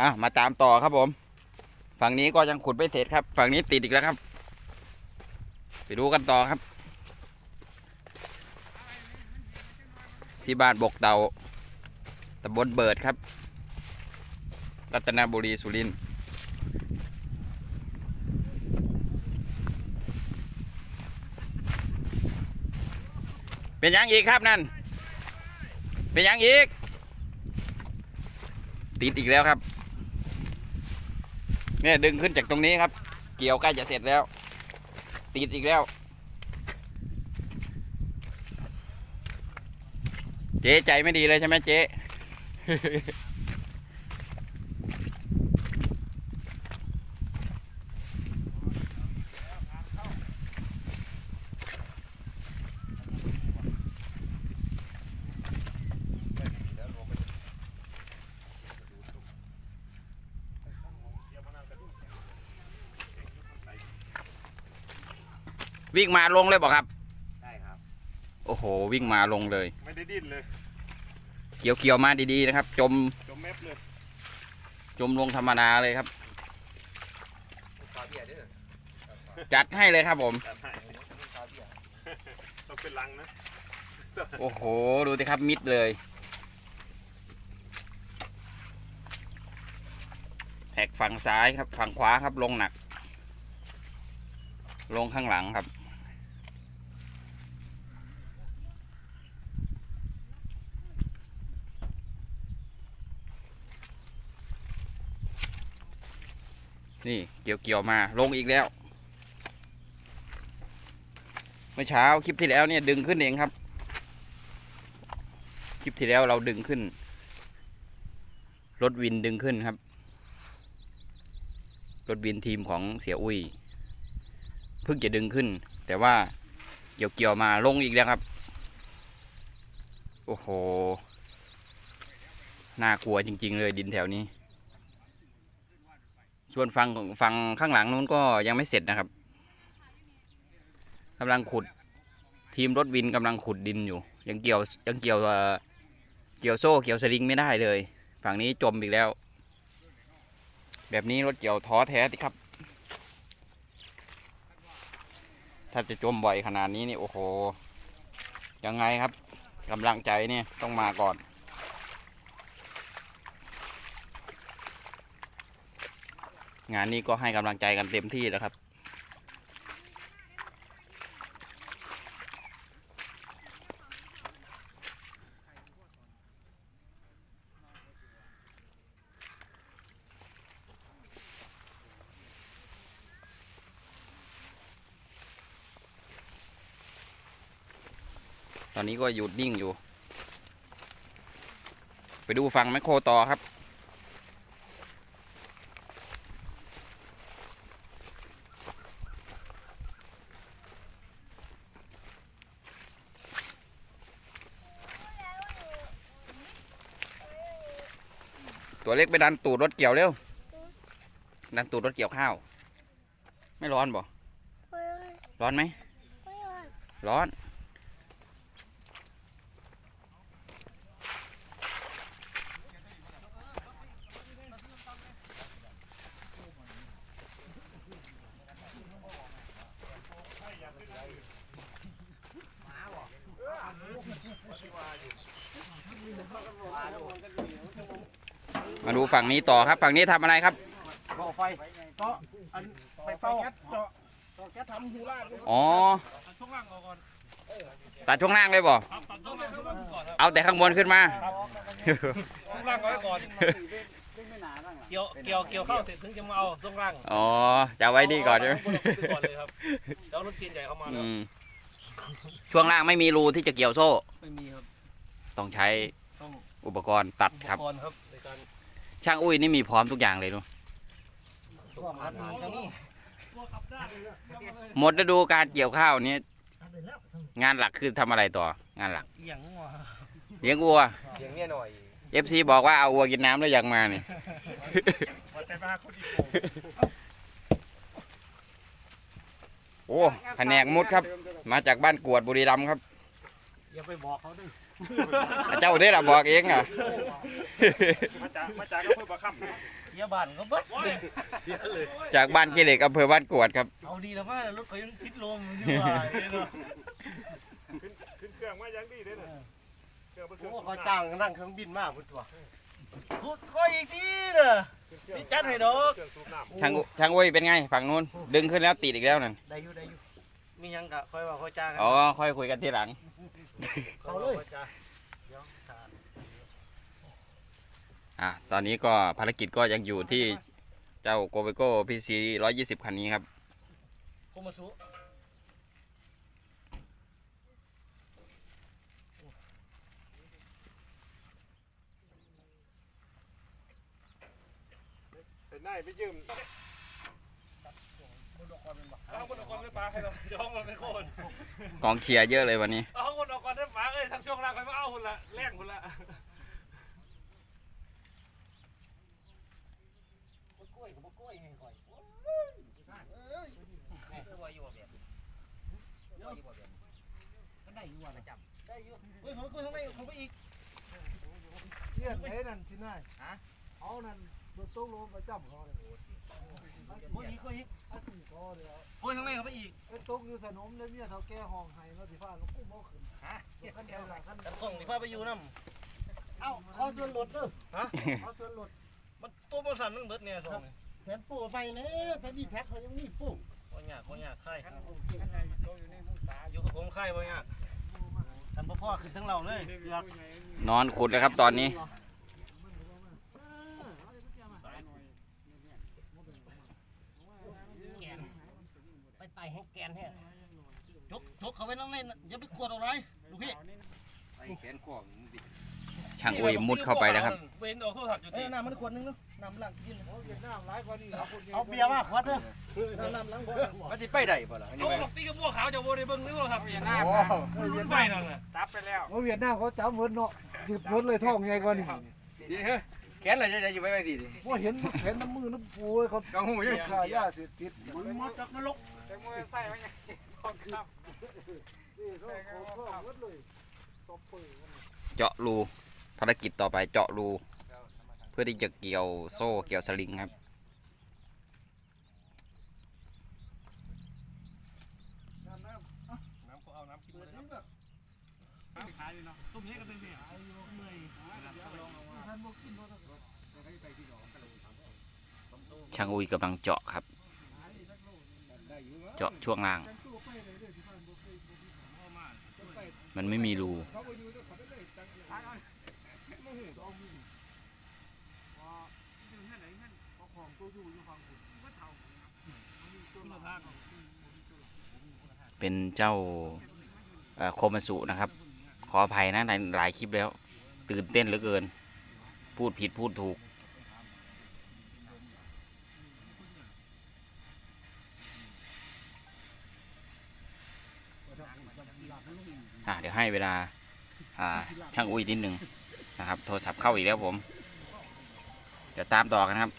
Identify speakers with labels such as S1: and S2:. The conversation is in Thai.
S1: อะมาตามต่อครับผม ฝั่งนี้ก็ยังขุดไม่เสร็จครับ ฝั่งนี้ติดอีกแล้วครับ ไปดูกันต่อครับ ที่บ้านบกเตาตำบลเบิดครับ รัตนบุรีสุรินทร์เป็นยังอีกครับนั่น เป็นยังอีก ติดอีกแล้วครับ เนี่ยดึงขึ้นจากตรงนี้ครับ เกี่ยวใกล้จะเสร็จแล้ว ติดอีกแล้ว เจ๊ใจไม่ดีเลยใช่ไหมเจ๊ วิ่งมาลงเลยบอกครับ
S2: ได้ครับ
S1: โอ้โห วิ่งมาลงเลย
S3: ไม่ได้ดิ้นเลย
S1: เกี่ยวเกี่ยวๆมาดีๆนะครับ จม
S3: จมแมปเลย
S1: จมลงธรรมดาเลยครับ
S2: ปลาเบี้ยเด้อ
S1: จัดให้เลยครับผม
S3: จัดให้
S2: ปลาเบี้ย
S3: ต้องเป็นลังนะ
S1: โอ้โห ดูสิครับมิดเลยแหกฝั่งซ้ายครับ ฝั่งขวาครับลงหนัก ลงข้างหลังครับ นี่เกี่ยวเกี่ยวมาลงอีกแล้ว เมื่อเช้าคลิปที่แล้วเนี่ยดึงขึ้นเองครับ คลิปที่แล้วเราดึงขึ้น รถวินดึงขึ้นครับ รถวินทีมของเสียอุ้ยเพิ่งจะดึงขึ้น แต่ว่าเกี่ยวเกี่ยวมาลงอีกแล้วครับ โอ้โห น่ากลัวจริง ๆ เลยดินแถวนี้ ส่วนฝั่งฝั่งข้างหลังนู้นก็ยังไม่เสร็จนะครับกำลังขุด ทีมรถวินกำลังขุดดินอยู่ ยังเกี่ยวยังเกี่ยวเออเกี่ยวโซ่เกี่ยวสลิงไม่ได้เลย ฝั่งนี้จมอีกแล้ว แบบนี้รถเกี่ยวท้อแท้สิครับถ้าจะจมบ่อยขนาดนี้นี่โอ้โหยังไงครับกำลังใจเนี่ยต้องมาก่อน งานนี้ก็ให้กำลังใจกันเต็มที่แล้วครับ ตอนนี้ก็หยุดนิ่งอยู่ ไปดูฝั่งแมคโครต่อครับ ตัวเล็กไปดันตูดรถเกี่ยวเร็ว ดันตูดรถเกี่ยวข้าว ไม่ร้อนบ่ ร้อนไหม ร้อน มาดูฝั่งนี้ต่อครับ ฝั่งนี้ทำอะไรครับ
S3: ก่อไฟก็อันไฟเป้าเจาะเจาะแค่ทำหูล่าง
S1: อ๋อ
S3: ช่วงล่างออกก่อน
S1: ตัดช่วงล่างเลยบ่
S3: ครับตัดช่วงล่างช่วงล่างก่อนครับ
S1: เอาแต่ข้างบนขึ้นมา
S3: ช่วงล่างไว้ก่อนเกี่ยวเกี่ยวเกี่ยวเข้าเสร็จถึงจะมาเอาช่วงล่าง
S1: อ๋อ จะเอาไว้นี่ก่อนใช่ไหม
S3: ก่อนเลยครับแล้วรถจีนใหญ่เข้ามาแล้
S1: อื
S3: ว
S1: มช่วงล่างไม่มีรูที่จะเกี่ยวโซ่
S3: ไม่มีครับ
S1: ต้องใช้
S3: ต้อง
S1: อุปกรณ์ตัด
S3: อุป
S1: ครับ
S3: กรณ์ครับในการ
S1: ช่างอุ้ยนี่มีพร้อมทุกอย่างเลยเนอะ
S3: ตัวขับได้
S1: หมดฤดูการเกี่ยวข้าวนี้งานหลักคือทำอะไรต่องานหลัก
S3: อย่างวะ
S1: เลี้ยงวัว
S2: เสียงเมียหน่อย
S1: FC บอกว่าเอาวัวกินน้ำแล้วยังมาเนี่ย
S3: มาแต่บ้าคนอีก
S1: โอ้แผนกมุดครับ มาจากบ้านกวดบุรีรัมย์ครับ
S3: อย่าไปบอกเขาด้วย
S1: เจ้าได้ละบอกเองอะ
S4: มาจากมาจากอำเภอประคำ
S3: เสียบ้านก็เบิด
S1: จากบ้านขี้เหล็กอำเภอบ้านกวดครับ
S3: เอาดีแล้วว่ารถเขายังคิดลมอยู่ว่าเนาะ
S4: ขึ้นเครื่องมาอย่างดีเลยนะเครื่องเป็นเครื่อง
S5: โอ้
S4: สูบ
S5: เขา
S4: น้ำ
S5: จ้างนั่งเครื่องบินมาพุ่นตัว
S3: พูดก็อีกทีเด้อ
S4: ขึ้นเครื่อง
S3: นี่จัดให้ดอก
S4: เครื่องสูบน้ำ
S1: ช่างอุช่างอุ้ยเป็นไงฝั่งนู้นดึงขึ้นแล้วติดอีกแล้วนั่น
S5: ได้อยู่ได้อยู่
S3: มีหยังกะค่อยว่าค่อยจ้างกัน
S1: อ๋อค่อยคุยกันทีหลัง
S5: เขาเลย
S3: ค่อจ้าง
S1: อะตอนนี้ก็ภารกิจก็ยังอยู่ที่เจ้าโกเบโก้พีซีร้อยยี่สิบคันนี้ครับ
S3: โคมาสุ
S4: เป็นนายไปยืม
S3: เอาคนออกก่อนได้ปลาให้เราย้องมันเป็นคน
S1: กองเชียร์เยอะเลยวันนี้
S3: เอาคนออกก่อนได้ปลาเอ้ยทางช่วงล่างไปมาเอาคนละแรงคนละกล้วยกับกล้วยให้ก่อย ไข่อยู่อะจำได้อยู่
S5: เฮ้ยเขาคุยข้างในเขาไปอีก
S6: เที่ยงไหนนั่นที่ไหนฮะเขานั่นรถตู้ลมประจำเขาเลย
S3: กล้ยอีกกล้ยอีก
S6: อาสี่ก็เดียว
S3: กล้วยข้างในเขาไปอีก
S6: ไอ้ตุ๊กอยู่สนมแล้วเมียเท่าแก่ห้องไห้เนาะสิฟ้าแล้วกุ้มเอาขึ้นฮะขั้นเดียวละขั้น
S3: แต่ส่งนี่พาไปอยู่น้ำ
S6: เอ้าเอาจนหลดเด้อฮะเอาจนหลด
S3: มันตัวบริษัทมันเบิดเนี่ยส่ง
S5: แถมปูไปเนี่ยแต่ดีแท็กเขายังมีปู
S3: คนยากคนยากไข่อยู่ในห้องสาอยู่กับผมไข่บ่ยาก ทำพ่อขึ้นทั้งเราเลยเกือก
S1: นอนขุดเลยครับตอนนี้
S5: ไปไต่แห้งแกนแห้ง
S3: จกจกเขาไว้น้องเล่นอย่าไปขวดเอาไรลูกพี่
S2: ไอ้แขนขวางมันดิ
S1: ช่างอุ้ยมุดเข้าไปแล้วครับ
S3: เว้นออกโทรศัพท์อยู่
S5: เอ
S3: ดี
S5: อน้ำมันขวดนึงเนาะน้ำหลังกิน
S6: โอ้เวียดนามหลายกว่านี้ครับคน
S5: เอาเบียร์มาขวดเด้อน้ำหลังขวด
S2: มันสิไปได้บ่ล่ะอันนี้
S3: เอา
S2: ไป
S3: หลอกตีกับบัวขาวจะบัวได้เบิ้งนี่บัวครับเวียดนาม
S2: โอ้
S3: รุ่นไปนั่นน่ะ
S4: ตับไปแล้ว
S6: โอ้เวียดนามเขาจับเหมือนเนาะหยุดรถเลยท้องใหญ่กว่านี้
S2: ดิเฮ้ยแขนอะไรจะอยู่ไปไปสิดิ
S6: ว่าเห็นเห็นน้ำมือน้ำปูเขา
S2: กองหูอยู่
S6: ขายาเสพติด
S3: มันมดจากนรก
S4: แต่มือใส่ไว้ยังของครับ
S6: นี่เขาเขาเขาหมดเลยตบปืน
S1: เจาะรู ภารกิจต่อไปเจาะรู เพื่อที่จะเกี่ยวโซ่เกี่ยวสลิงครับ
S3: น้ำก็เอาน้ำกินเลยน้ำขายเลยเนาะตุ้มนี้ก็เป็นเนี่มื่อ ย
S1: ช่างอุ้ยกำลังเจาะครับเจาะช่วงล่างมันไม่มีรูเป็นเจ้าโคมาสุนะครับ ขออภัยนะในหลายคลิปแล้ว ตื่นเต้นเหลือเกิน พูดผิดพูดถูก อะเดี๋ยวให้เวลาอ่าช่างอุ้ยนิดหนึ่งนะครับ โทรศัพท์เข้าอีกแล้วผม เดี๋ยวตามต่อกันครับ